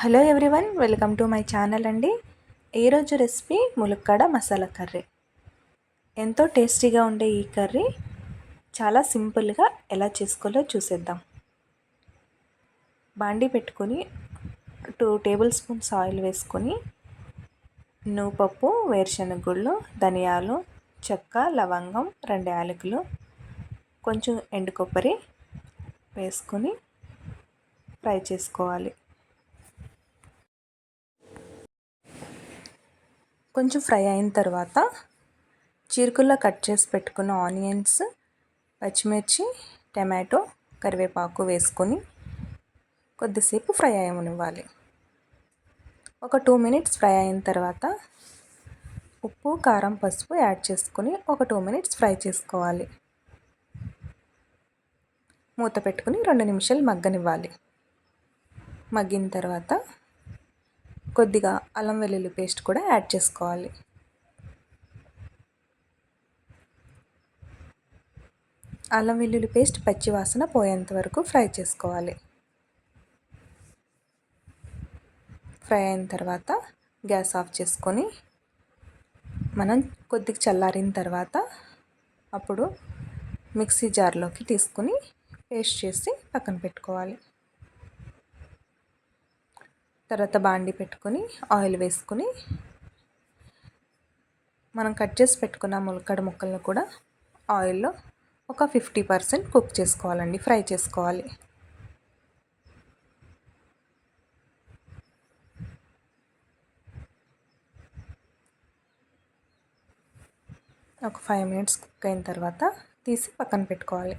Hello everyone welcome to my channel అండి. ఈరోజు recipe ములక్కాడ మసాలా కర్రీ. ఎంతో టేస్టీగా ఉండే ఈ కర్రీ చాలా సింపుల్గా ఎలా చేసుకోవాలో చూసేద్దాం. బాండి పెట్టుకొని టూ టేబుల్ స్పూన్స్ ఆయిల్ వేసుకొని నూపప్పు వేరుశనగ గుళ్ళు ధనియాలు చెక్క లవంగం రెండు యాలకులు కొంచెం ఎండు కొబ్బరి వేసుకొని ఫ్రై చేసుకోవాలి. కొంచెం ఫ్రై అయిన తర్వాత చీరకుల్లో కట్ చేసి పెట్టుకున్న ఆనియన్స్ పచ్చిమిర్చి టమాటో కరివేపాకు వేసుకొని కొద్దిసేపు ఫ్రై అయ్యనివ్వాలి ఒక టూ మినిట్స్ ఫ్రై అయిన తర్వాత ఉప్పు కారం పసుపు యాడ్ చేసుకొని ఒక టూ మినిట్స్ ఫ్రై చేసుకోవాలి. మూత పెట్టుకుని రెండు నిమిషాలు మగ్గనివ్వాలి. మగ్గిన తర్వాత కొద్దిగా అల్లం వెల్లుల్లి పేస్ట్ కూడా యాడ్ చేసుకోవాలి. అల్లం వెల్లుల్లి పేస్ట్ పచ్చి వాసన పోయేంత వరకు ఫ్రై చేసుకోవాలి. ఫ్రై అయిన తర్వాత గ్యాస్ ఆఫ్ చేసుకొని మనం కొద్దిగా చల్లారిన తర్వాత అప్పుడు మిక్సీ జార్లోకి తీసుకుని పేస్ట్ చేసి పక్కన పెట్టుకోవాలి. తర్వాత బాండి పెట్టుకొని ఆయిల్ వేసుకొని మనం కట్ చేసి పెట్టుకున్న ములక్కడ ముక్కలను కూడా ఆయిల్లో ఒక ఫిఫ్టీ పర్సెంట్ కుక్ చేసుకోవాలండి ఫ్రై చేసుకోవాలి. ఒక ఫైవ్ మినిట్స్ కుక్ అయిన తర్వాత తీసి పక్కన పెట్టుకోవాలి.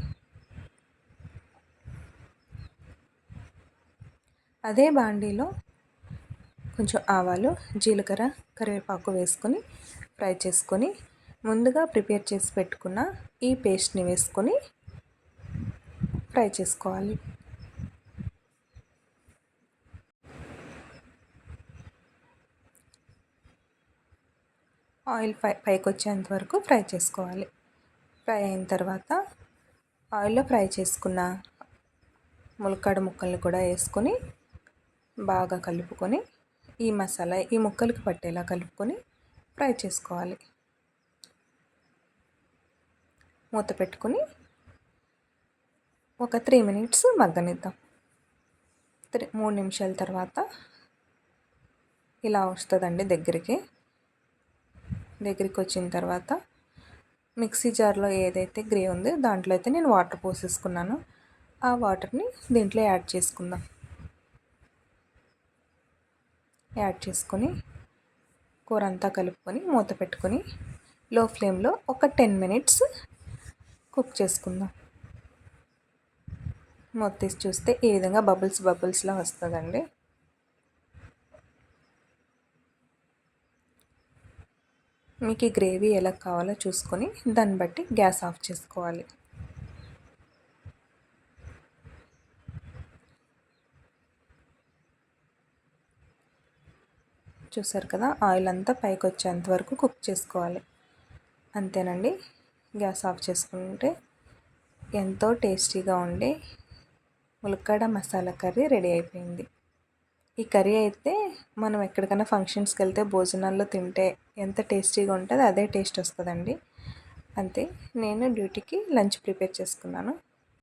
అదే బాండీలో కొంచెం ఆవాలు జీలకర్ర కరివేపాకు వేసుకొని ఫ్రై చేసుకొని ముందుగా ప్రిపేర్ చేసి పెట్టుకున్న ఈ పేస్ట్ని వేసుకొని ఫ్రై చేసుకోవాలి. ఆయిల్ పై పైకి వచ్చేంత వరకు ఫ్రై చేసుకోవాలి. ఫ్రై అయిన తర్వాత ఆయిల్లో ఫ్రై చేసుకున్న ములక్కాడ ముక్కల్ని కూడా వేసుకొని బాగా కలుపుకొని ఈ మసాలా ఈ ముక్కలకు పట్టేలా కలుపుకొని ఫ్రై చేసుకోవాలి. మూత పెట్టుకొని ఒక త్రీ మినిట్స్ మగ్గనిద్దాం. త్రీ మూడు నిమిషాల తర్వాత ఇలా వస్తుందండి దగ్గరికి. దగ్గరికి వచ్చిన తర్వాత మిక్సీ జార్లో ఏదైతే గ్రే ఉందో దాంట్లో అయితే నేను వాటర్ పోసేసుకున్నాను. ఆ వాటర్ని దీంట్లో యాడ్ చేసుకుందాం. యాడ్ చేసుకొని కూర అంతా కలుపుకొని మూత పెట్టుకొని లో ఫ్లేమ్లో ఒక టెన్ మినిట్స్ కుక్ చేసుకుందాం. మూత తీసి చూస్తే ఈ విధంగా బబుల్స్ బబుల్స్లా వస్తుందండి. మీకు ఈ గ్రేవీ ఎలా కావాలో చూసుకొని దాన్ని బట్టి గ్యాస్ ఆఫ్ చేసుకోవాలి. చూసారు కదా ఆయిల్ అంతా పైకి వచ్చేంత వరకు కుక్ చేసుకోవాలి. అంతేనండి? గ్యాస్ ఆఫ్ చేసుకుంటే ఎంతో టేస్టీగా ఉండే ములక్కాడ మసాలా కర్రీ రెడీ అయిపోయింది. ఈ కర్రీ అయితే మనం ఎక్కడికైనా ఫంక్షన్స్కి వెళ్తే భోజనాల్లో తింటే ఎంత టేస్టీగా ఉంటుందో అదే టేస్ట్ వస్తుందండి. అంతే నేను డ్యూటీకి లంచ్ ప్రిపేర్ చేసుకున్నాను.